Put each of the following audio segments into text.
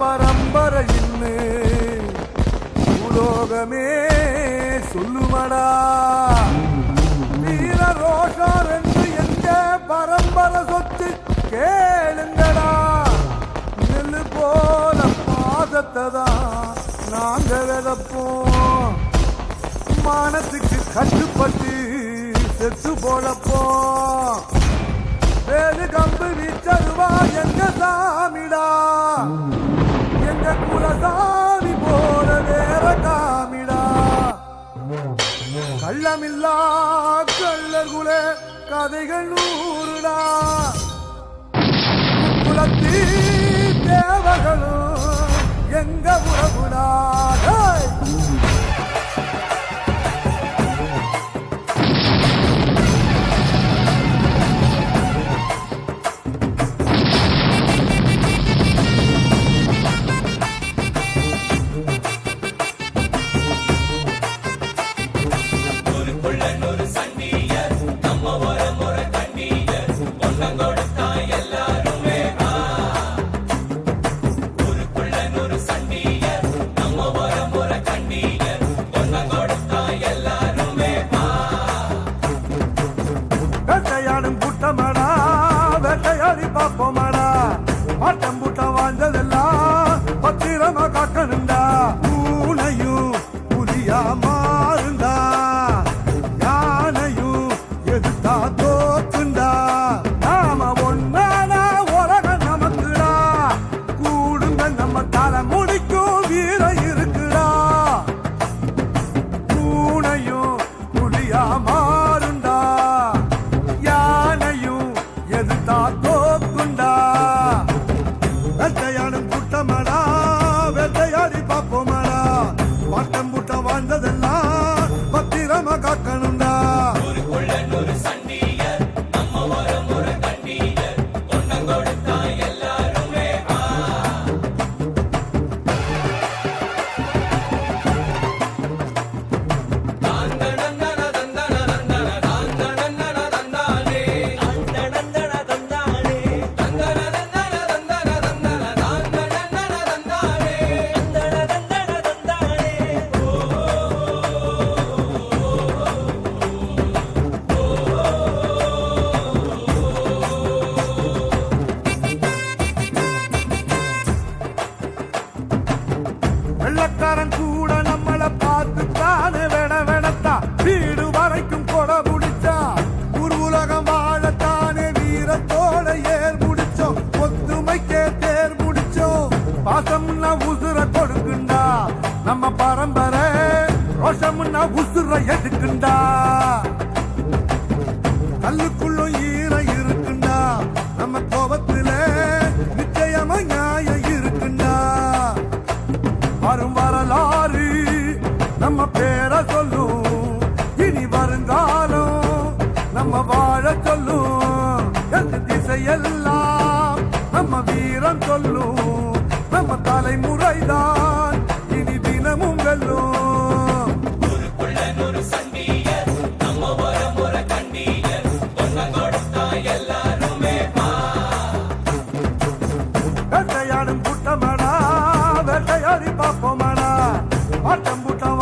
பரம்பரையின்னு உலோகமே சொல்லுமடா. வீர ரோஷம் என்று எந்த பரம்பரை சொத்து கேளுங்கடா. நெல்லு போல பாதத்தை தான் நாங்க விதப்போம். மானத்துக்கு கட்டுப்பட்டு செத்து போழப்போம் வேறு கம்பு வீச்சருவா எங்க சாமிடா. சாமி போல வேற காமிடா கள்ளமில்லா கள்ளகுல கதைகள் நூறுடா. பத்திரமா காக்கணுண்டா நம்ம பரம்பரை ரோஷம்னா உசுர எதுக்குண்டா கல்லுக்குள்ளும் ஈர இருக்குண்டா. நம்ம கோபத்துல நிச்சயமா நியாயம் இருக்குண்டா. வரும் வரலாறு நம்ம பேரை சொல்லும். இனி வருங்காலம் நம்ம வாழ சொல்லும். எந்த திசையெல்லாம் நம்ம வீரம் சொல்லும். நம்ம தலைமுறைதான்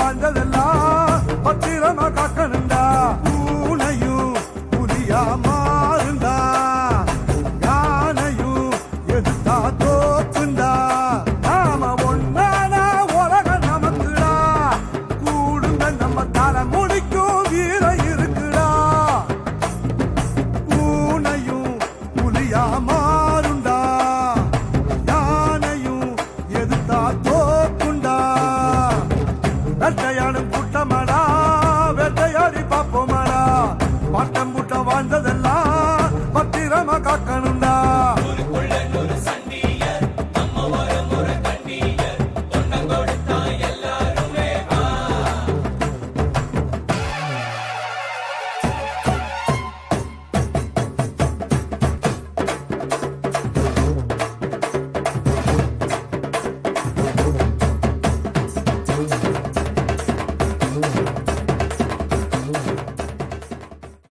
ஆட்டம் விரம காக்கணும்